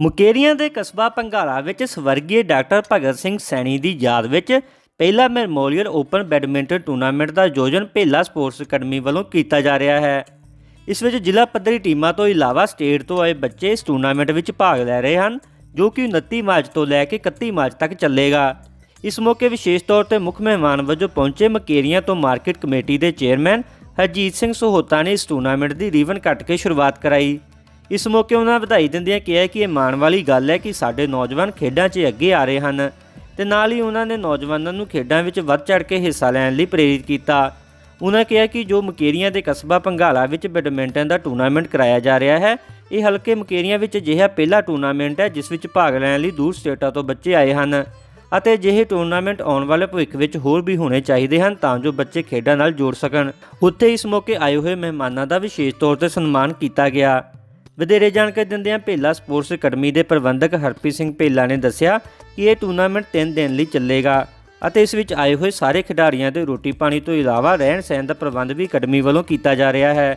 ਮੁਕੇਰੀਆਂ ਦੇ ਕਸਬਾ ਪੰਘਾਲਾ ਵਿੱਚ ਸਵਰਗੀ ਡਾਕਟਰ ਭਗਤ ਸਿੰਘ ਸੈਣੀ ਦੀ ਯਾਦ ਵਿੱਚ ਪਹਿਲਾ ਮੈਮੋਰੀਅਲ ਓਪਨ ਬੈਡਮਿੰਟਨ ਟੂਰਨਾਮੈਂਟ ਦਾ ਆਯੋਜਨ ਭੇਲਾ ਸਪੋਰਟਸ ਅਕੈਡਮੀ ਵੱਲੋਂ ਕੀਤਾ ਜਾ ਰਿਹਾ ਹੈ। ਇਸ ਵਿੱਚ ਜ਼ਿਲ੍ਹਾ ਪੱਧਰੀ ਟੀਮਾਂ ਤੋਂ ਇਲਾਵਾ ਸਟੇਟ ਤੋਂ ਆਏ ਬੱਚੇ ਇਸ ਟੂਰਨਾਮੈਂਟ ਵਿੱਚ ਭਾਗ ਲੈ ਰਹੇ ਹਨ, ਜੋ ਕਿ 29 ਮਾਰਚ ਤੋਂ ਲੈ ਕੇ 31 ਮਾਰਚ ਤੱਕ ਚੱਲੇਗਾ। ਇਸ ਮੌਕੇ ਵਿਸ਼ੇਸ਼ ਤੌਰ ਤੇ ਮੁੱਖ ਮਹਿਮਾਨ ਵਜੋਂ ਪਹੁੰਚੇ ਮਕੇਰੀਆਂ ਤੋਂ ਮਾਰਕੀਟ ਕਮੇਟੀ ਦੇ ਚੇਅਰਮੈਨ ਹਰਜੀਤ ਸਿੰਘ ਸਹੋਤਾ ਨੇ ਇਸ ਟੂਰਨਾਮੈਂਟ ਦੀ ਰੀਵਨ ਕੱਟ ਕੇ ਸ਼ੁਰੂਆਤ ਕਰਾਈ। ਇਸ ਮੌਕੇ ਉਹਨਾਂ ਵਧਾਈ ਦਿੰਦਿਆਂ ਕਿਹਾ ਕਿ ਇਹ ਮਾਣ ਵਾਲੀ ਗੱਲ ਹੈ ਕਿ ਸਾਡੇ ਨੌਜਵਾਨ ਖੇਡਾਂ 'ਚ ਅੱਗੇ ਆ ਰਹੇ ਹਨ ਤੇ ਨਾਲ ਹੀ ਉਹਨਾਂ ਨੇ ਨੌਜਵਾਨਾਂ ਨੂੰ ਖੇਡਾਂ ਵਿੱਚ ਵੱਧ ਚੜ ਕੇ ਹਿੱਸਾ ਲੈਣ ਲਈ ਪ੍ਰੇਰਿਤ ਕੀਤਾ। ਉਹਨਾਂ ਕਿਹਾ ਕਿ ਜੋ ਮਕੇਰੀਆਂ ਦੇ ਕਸਬਾ ਪੰਘਾਲਾ ਵਿੱਚ ਬੈਡਮਿੰਟਨ ਦਾ ਟੂਰਨਾਮੈਂਟ ਕਰਾਇਆ ਜਾ ਰਿਹਾ ਹੈ, ਇਹ ਹਲਕੇ ਮਕੇਰੀਆਂ ਵਿੱਚ ਅਜਿਹਾ ਪਹਿਲਾ ਟੂਰਨਾਮੈਂਟ ਹੈ ਜਿਸ ਵਿੱਚ ਭਾਗ ਲੈਣ ਲਈ ਦੂਰ ਸਟੇਟਾਂ ਤੋਂ ਬੱਚੇ ਆਏ ਹਨ ਅਤੇ ਅਜਿਹੇ ਟੂਰਨਾਮੈਂਟ ਆਉਣ ਵਾਲੇ ਭਵਿੱਖ ਵਿੱਚ ਹੋਰ ਵੀ ਹੋਣੇ ਚਾਹੀਦੇ ਹਨ ਤਾਂ ਜੋ ਬੱਚੇ ਖੇਡਾਂ ਨਾਲ ਜੋੜ ਸਕਣ। ਉੱਥੇ ਇਸ ਮੌਕੇ ਆਏ ਹੋਏ ਮਹਿਮਾਨਾਂ ਦਾ ਵਿਸ਼ੇਸ਼ ਤੌਰ ਤੇ ਸਨਮਾਨ ਕੀਤਾ ਗਿਆ। ਵਧੇਰੇ ਜਾਣਕਾਰੀ ਦਿੰਦਿਆਂ ਭੇਲਾ ਸਪੋਰਟਸ ਅਕੈਡਮੀ ਦੇ ਪ੍ਰਬੰਧਕ ਹਰਪ੍ਰੀਤ ਸਿੰਘ ਭੇਲਾ ਨੇ ਦੱਸਿਆ ਕਿ ਇਹ ਟੂਰਨਾਮੈਂਟ 3 ਦਿਨ ਲਈ ਚੱਲੇਗਾ ਅਤੇ ਇਸ ਵਿੱਚ ਆਏ ਹੋਏ ਸਾਰੇ ਖਿਡਾਰੀਆਂ ਦੇ ਰੋਟੀ ਪਾਣੀ ਤੋਂ ਇਲਾਵਾ ਰਹਿਣ ਸਹਿਣ ਦਾ ਪ੍ਰਬੰਧ ਵੀ ਅਕੈਡਮੀ ਵੱਲੋਂ ਕੀਤਾ ਜਾ ਰਿਹਾ ਹੈ,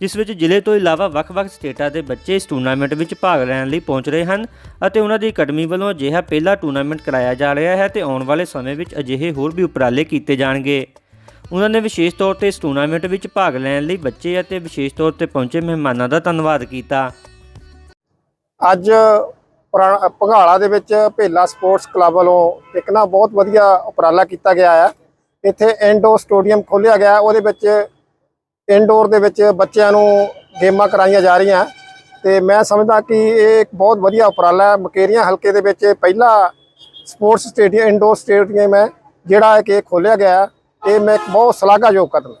ਜਿਸ ਵਿੱਚ ਜ਼ਿਲ੍ਹੇ ਤੋਂ ਇਲਾਵਾ ਵੱਖ-ਵੱਖ ਸਟੇਟਾਂ ਦੇ ਬੱਚੇ ਇਸ ਟੂਰਨਾਮੈਂਟ ਵਿੱਚ ਭਾਗ ਲੈਣ ਲਈ ਪਹੁੰਚ ਰਹੇ ਹਨ ਅਤੇ ਉਹਨਾਂ ਦੀ ਅਕੈਡਮੀ ਵੱਲੋਂ ਅਜਿਹਾ ਪਹਿਲਾ ਟੂਰਨਾਮੈਂਟ ਕਰਾਇਆ ਜਾ ਰਿਹਾ ਹੈ ਤੇ ਆਉਣ ਵਾਲੇ ਸਮੇਂ ਵਿੱਚ ਅਜਿਹੇ ਹੋਰ ਵੀ ਉਪਰਾਲੇ ਕੀਤੇ ਜਾਣਗੇ। ਉਹਨਾਂ ਨੇ ਵਿਸ਼ੇਸ਼ ਤੌਰ ਤੇ ਇਸ ਟੂਰਨਾਮੈਂਟ ਵਿੱਚ ਭਾਗ ਲੈਣ ਲਈ ਬੱਚੇ ਅਤੇ ਵਿਸ਼ੇਸ਼ ਤੌਰ ਤੇ ਪਹੁੰਚੇ ਮਹਿਮਾਨਾਂ ਦਾ ਧੰਨਵਾਦ ਕੀਤਾ। ਅੱਜ ਪੁਰਾਣਾ, ਭੰਗਾਲਾ ਦੇ ਵਿੱਚ ਭੇਲਾ ਸਪੋਰਟਸ ਕਲੱਬ ਵੱਲੋਂ ਇੱਕ ਨਾ ਬਹੁਤ ਵਧੀਆ ਉਪਰਾਲਾ ਕੀਤਾ ਗਿਆ ਹੈ ਇੱਥੇ ਇਨਡੋਰ ਸਟੇਡੀਅਮ ਖੋਲ੍ਹਿਆ ਗਿਆ, ਉਹਦੇ ਵਿੱਚ ਇਨਡੋਰ ਦੇ ਵਿੱਚ ਬੱਚਿਆਂ ਨੂੰ ਗੇਮਾਂ ਕਰਾਈਆਂ ਜਾ ਰਹੀਆਂ। ਤੇ ਮੈਂ ਸਮਝਦਾ ਕਿ ਇਹ ਇੱਕ ਬਹੁਤ ਵਧੀਆ ਉਪਰਾਲਾ ਹੈ। ਮਕੇਰੀਆਂ ਹਲਕੇ ਦੇ ਵਿੱਚ ਪਹਿਲਾ ਸਪੋਰਟਸ ਸਟੇਡੀਅਮ ਇਨਡੋਰ ਸਟੇਡੀਅਮ ਹੈ, ਜਿਹੜਾ ਕਿ ਖੋਲ੍ਹਿਆ ਗਿਆ। ਇਹ ਮੈਂ ਇੱਕ ਬਹੁਤ ਸ਼ਲਾਘਾਯੋਗ ਕਦਮ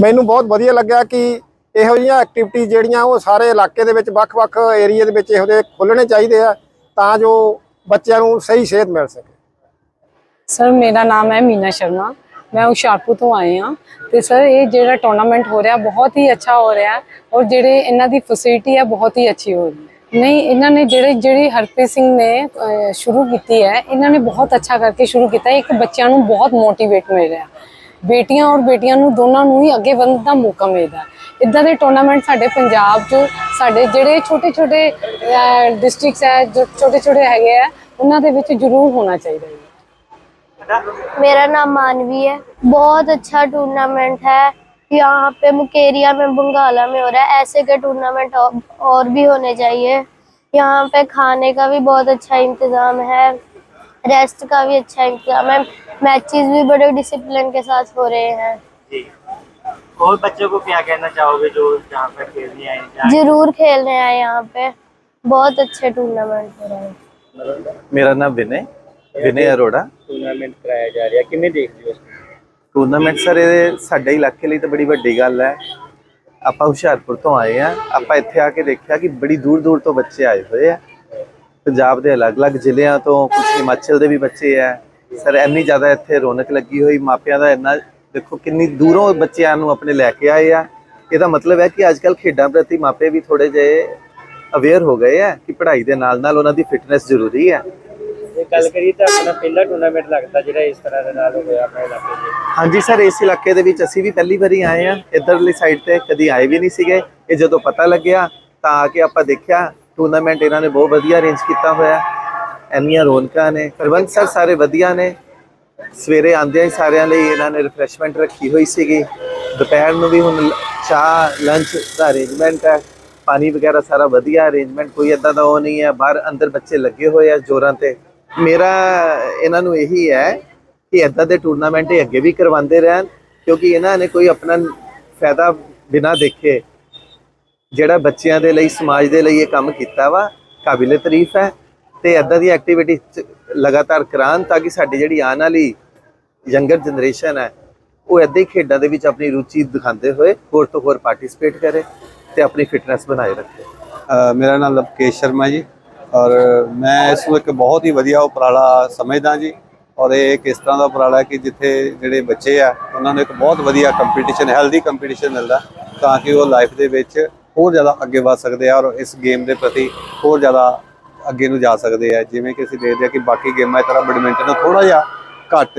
ਮੈਨੂੰ ਬਹੁਤ ਵਧੀਆ ਲੱਗਿਆ ਕਿ ਇਹੋ ਜਿਹੀਆਂ ਐਕਟੀਵਿਟੀ ਜਿਹੜੀਆਂ ਉਹ ਸਾਰੇ ਇਲਾਕੇ ਦੇ ਵਿੱਚ, ਵੱਖ-ਵੱਖ ਏਰੀਆ ਦੇ ਵਿੱਚ ਇਹੋ ਜਿਹੇ ਖੋਲ੍ਹਣੇ ਚਾਹੀਦੇ ਆ ਤਾਂ ਜੋ ਬੱਚਿਆਂ ਨੂੰ ਸਹੀ ਸੇਧ ਮਿਲ ਸਕੇ। ਸਰ ਮੇਰਾ ਨਾਮ ਹੈ ਮੀਨਾ ਸ਼ਰਮਾ। ਮੈਂ ਹੁਸ਼ਿਆਰਪੁਰ ਤੋਂ ਆਏ ਹਾਂ ਤੇ ਸਰ ਇਹ ਜਿਹੜਾ ਟੂਰਨਾਮੈਂਟ ਹੋ ਰਿਹਾ ਬਹੁਤ ਹੀ ਅੱਛਾ ਹੋ ਰਿਹਾ ਔਰ ਜਿਹੜੇ ਇਹਨਾਂ ਦੀ ਫੈਸਿਲਿਟੀ ਹੈ ਬਹੁਤ ਹੀ ਅੱਛੀ ਹੋ ਰਹੀ ਹੈ। ਨਹੀਂ, ਇਹਨਾਂ ਨੇ ਜਿਹੜੇ, ਜਿਹੜੀ ਹਰਪ੍ਰੀਤ ਸਿੰਘ ਨੇ ਸ਼ੁਰੂ ਕੀਤੀ ਹੈ, ਇਹਨਾਂ ਨੇ ਬਹੁਤ ਅੱਛਾ ਕਰਕੇ ਸ਼ੁਰੂ ਕੀਤਾ ਇੱਕ ਬੱਚਿਆਂ ਨੂੰ ਬਹੁਤ ਮੋਟੀਵੇਟ ਮਿਲ ਰਿਹਾ। ਬੇਟੀਆਂ ਔਰ ਬੇਟੀਆਂ ਨੂੰ ਦੋਨਾਂ ਨੂੰ ਹੀ ਅੱਗੇ ਵਧਣ ਦਾ ਮੌਕਾ ਮਿਲਦਾ ਹੈ। ਇੱਦਾਂ ਦੇ ਟੂਰਨਾਮੈਂਟ ਸਾਡੇ ਪੰਜਾਬ 'ਚ ਸਾਡੇ ਜਿਹੜੇ ਛੋਟੇ ਛੋਟੇ ਡਿਸਟ੍ਰਿਕਟਸ ਹੈ ਜੋ ਛੋਟੇ ਛੋਟੇ ਹੈਗੇ ਆ ਉਹਨਾਂ ਦੇ ਵਿੱਚ ਜ਼ਰੂਰ ਹੋਣਾ ਚਾਹੀਦਾ ਹੈ मेरा नाम मानवी है बहुत अच्छा टूर्नामेंट है यहाँ पे मुकेरिया में बंगाला में हो रहा है ऐसे के टूर्नामेंट और और भी होने चाहिए यहाँ पे खाने का भी बहुत अच्छा इंतजाम है रेस्ट का भी अच्छा इंतजाम है मैचेस भी बड़े डिसिप्लिन के साथ हो रहे हैं। और बच्चों को क्या कहना चाहोगे जो यहाँ पे खेलने आए ज़रूर खेलने आए यहाँ पे। बहुत अच्छे टूर्नामेंट हो रहे हैं। मेरा नाम विनय विनय अरोड़ा। टूर्नामेंट कराया जा रहा है किन्नी टूर्नामेंट सर ये साढ़े इलाके लिए तो बड़ी वही गल है। आप हुशियारपुर तो आए हैं। आप इतने आके देखा कि बड़ी दूर दूर तो बच्चे आए हुए हैं। पंजाब के अलग अलग ज़िले तो कुछ हिमाचल के भी बच्चे है। ਸਰ ਇੰਨੀ ਜ਼ਿਆਦਾ ਇੱਥੇ ਰੌਣਕ ਲੱਗੀ ਹੋਈ ਮਾਪਿਆਂ ਦਾ ਇੰਨਾ ਦੇਖੋ ਕਿੰਨੀ ਦੂਰੋਂ ਬੱਚਿਆਂ ਨੂੰ ਆਪਣੇ ਲੈ ਕੇ ਆਏ ਆ। ਇਹਦਾ ਮਤਲਬ ਹੈ ਕਿ ਅੱਜਕੱਲ ਖੇਡਾਂ ਪ੍ਰਤੀ ਮਾਪੇ ਵੀ ਥੋੜੇ ਜਿਹੇ ਅਵੇਅਰ ਹੋ ਗਏ ਆ ਕਿ ਪੜ੍ਹਾਈ ਦੇ ਨਾਲ ਨਾਲ ਉਹਨਾਂ ਦੀ ਫਿਟਨੈਸ ਜ਼ਰੂਰੀ ਹੈ ਇਹ ਗੱਲ ਕਰੀ ਤਾਂ ਆਪਣਾ ਪਹਿਲਾ ਟੂਰਨਾਮੈਂਟ ਲੱਗਦਾ ਜਿਹੜਾ ਇਸ ਤਰ੍ਹਾਂ ਦੇ ਨਾਲ ਹੋਇਆ ਆਪਣੇ ਇਲਾਕੇ 'ਚ ਹਾਂਜੀ ਸਰ ਇਸ ਇਲਾਕੇ ਦੇ ਵਿੱਚ ਅਸੀਂ ਵੀ ਪਹਿਲੀ ਵਾਰੀ ਆਏ ਆ। ਇਧਰਲੀ ਸਾਈਡ ਤੇ ਕਦੀ ਆਏ ਵੀ ਨਹੀਂ ਸੀਗੇ। ਇਹ ਜਦੋਂ ਪਤਾ ਲੱਗਿਆ ਤਾਂ ਆ ਕੇ ਆਪਾਂ ਦੇਖਿਆ ਟੂਰਨਾਮੈਂਟ ਇਹਨਾਂ ਨੇ ਬਹੁਤ ਵਧੀਆ ਅਰੇਂਜ ਕੀਤਾ ਹੋਇਆ। ਹੈ। ਇੰਨੀਆਂ ਰੌਣਕਾਂ ਨੇ ਪ੍ਰਬੰਧ ਸਰ ਸਾਰੇ ਵਧੀਆ ਨੇ। ਸਵੇਰੇ ਆਉਂਦਿਆਂ ਹੀ ਸਾਰਿਆਂ ਲਈ ਇਹਨਾਂ ਨੇ ਰਿਫਰੈਸ਼ਮੈਂਟ ਰੱਖੀ ਹੋਈ ਸੀਗੀ। ਦੁਪਹਿਰ ਨੂੰ ਵੀ ਹੁਣ ਚਾਹ ਲੰਚ ਦਾ ਅਰੇਂਜਮੈਂਟ ਹੈ। ਪਾਣੀ ਵਗੈਰਾ ਸਾਰਾ ਵਧੀਆ ਅਰੇਂਜਮੈਂਟ ਕੋਈ ਏਦਾਂ ਦਾ ਉਹ ਨਹੀਂ ਹੈ। ਬਾਹਰ ਅੰਦਰ ਬੱਚੇ ਲੱਗੇ ਹੋਏ ਆ ਜੋਰਾਂ ਤੇ। ਮੇਰਾ ਇਹਨਾਂ ਨੂੰ ਇਹੀ ਹੈ ਕਿ ਏਦਾਂ ਦੇ ਟੂਰਨਾਮੈਂਟ ਇਹ ਅੱਗੇ ਵੀ ਕਰਵਾਉਂਦੇ ਰਹਿਣ, ਕਿਉਂਕਿ ਇਹਨਾਂ ਨੇ ਕੋਈ ਆਪਣਾ ਫਾਇਦਾ ਬਿਨਾ ਦੇਖੇ ਜਿਹੜਾ ਬੱਚਿਆਂ ਦੇ ਲਈ, ਸਮਾਜ ਦੇ ਲਈ ਇਹ ਕੰਮ ਕੀਤਾ ਵਾ, ਕਾਬਿਲੇ ਤਾਰੀਫ ਹੈ। ਤੇ ਏਦਾਂ ਦੀ ਐਕਟੀਵਿਟੀ ਲਗਾਤਾਰ ਕਰਾਉਣ ਤਾਂ ਕਿ ਸਾਡੀ ਜਿਹੜੀ ਆਉਣ ਵਾਲੀ ਯੰਗਰ ਜਨਰੇਸ਼ਨ ਹੈ, ਉਹ ਏਦਾਂ ਹੀ ਖੇਡਾਂ ਦੇ ਵਿੱਚ ਆਪਣੀ ਰੁਚੀ ਦਿਖਾਉਂਦੇ ਹੋਏ ਹੋਰ ਤੋਂ ਹੋਰ ਪਾਰਟਿਸਿਪੇਟ ਕਰੇ ਤੇ ਆਪਣੀ ਫਿਟਨੈਸ ਬਣਾਏ ਰੱਖੇ। ਮੇਰਾ ਨਾਮ ਲਵਕੇਸ਼ ਸ਼ਰਮਾ ਜੀ ਔਰ ਮੈਂ ਇਸ ਨੂੰ ਇੱਕ ਬਹੁਤ ਹੀ ਵਧੀਆ ਉਪਰਾਲਾ ਸਮਝਦਾ ਜੀ ਔਰ ਇਹ ਕਿਸ ਤਰ੍ਹਾਂ ਦਾ ਉਪਰਾਲਾ ਕਿ ਜਿੱਥੇ ਜਿਹੜੇ ਬੱਚੇ ਆ, ਉਹਨਾਂ ਨੂੰ ਇੱਕ ਬਹੁਤ ਵਧੀਆ ਕੰਪੀਟੀਸ਼ਨ ਹੈਲਦੀ ਕੰਪੀਟੀਸ਼ਨ ਮਿਲਦਾ ਤਾਂ ਕਿ ਉਹ ਲਾਈਫ ਦੇ ਵਿੱਚ ਹੋਰ ਜ਼ਿਆਦਾ ਅੱਗੇ ਵਧ ਸਕਦੇ ਆ ਔਰ ਇਸ ਗੇਮ ਦੇ ਪ੍ਰਤੀ ਹੋਰ ਜ਼ਿਆਦਾ ਅੱਗੇ ਨੂੰ ਜਾ ਸਕਦੇ ਆ। ਜਿਵੇਂ ਕਿ ਅਸੀਂ ਦੇਖਦੇ ਆ ਕਿ ਬਾਕੀ ਗੇਮਾਂ ਦੀ ਤਰ੍ਹਾਂ ਬੈਡਮਿੰਟਨ ਨੂੰ ਥੋੜਾ ਜਿਹਾ ਘੱਟ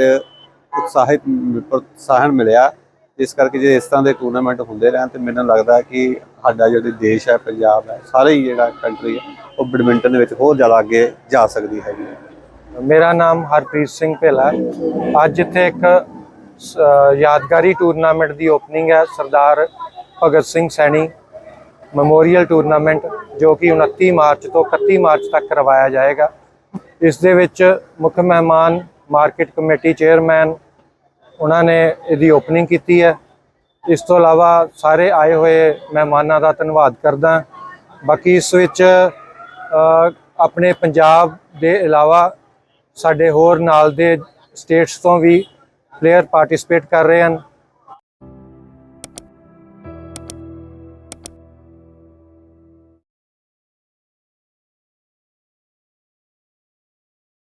ਉਤਸ਼ਾਹਿਤ ਪ੍ਰੋਤਸਾਹਨ ਮਿਲਿਆ। ਇਸ ਕਰਕੇ ਜੇ ਇਸ ਤਰ੍ਹਾਂ ਦੇ ਟੂਰਨਾਮੈਂਟ ਹੁੰਦੇ ਰਹਿਣ ਤੇ ਮੈਨੂੰ ਲੱਗਦਾ ਕਿ ਸਾਡਾ ਜਿਹੜਾ ਦੇਸ਼ ਹੈ, ਪੰਜਾਬ ਹੈ, ਸਾਰੇ ਹੀ ਜਿਹੜਾ ਕੰਟਰੀ ਹੈ, ਉਹ ਬੈਡਮਿੰਟਨ ਦੇ ਵਿੱਚ ਹੋਰ ਜ਼ਿਆਦਾ ਅੱਗੇ ਜਾ ਸਕਦੀ ਹੈਗੀ ਹੈ। ਮੇਰਾ ਨਾਮ ਹਰਪ੍ਰੀਤ ਸਿੰਘ ਭੇਲਾ ਹੈ। ਅੱਜ ਇੱਥੇ ਇੱਕ ਯਾਦਗਾਰੀ ਟੂਰਨਾਮੈਂਟ ਦੀ ਓਪਨਿੰਗ ਹੈ। ਸਰਦਾਰ ਭਗਤ ਸਿੰਘ ਸੈਣੀ ਮੈਮੋਰੀਅਲ ਟੂਰਨਾਮੈਂਟ ਜੋ ਕਿ 29 ਮਾਰਚ ਤੋਂ 31 ਮਾਰਚ ਤੱਕ ਕਰਵਾਇਆ ਜਾਏਗਾ। ਇਸ ਦੇ ਵਿੱਚ ਮੁੱਖ ਮਹਿਮਾਨ, ਮਾਰਕੀਟ ਕਮੇਟੀ ਚੇਅਰਮੈਨ, ਉਹਨਾਂ ਨੇ ਇਹਦੀ ਓਪਨਿੰਗ ਕੀਤੀ ਹੈ। ਇਸ ਤੋਂ ਇਲਾਵਾ ਸਾਰੇ ਆਏ ਹੋਏ ਮਹਿਮਾਨਾਂ ਦਾ ਧੰਨਵਾਦ ਕਰਦਾ ਬਾਕੀ ਇਸ ਵਿੱਚ ਆਪਣੇ ਪੰਜਾਬ ਦੇ ਇਲਾਵਾ ਸਾਡੇ ਹੋਰ ਨਾਲ ਦੇ ਸਟੇਟਸ ਤੋਂ ਵੀ ਪਲੇਅਰ ਪਾਰਟਿਸਿਪੇਟ ਕਰ ਰਹੇ ਹਨ।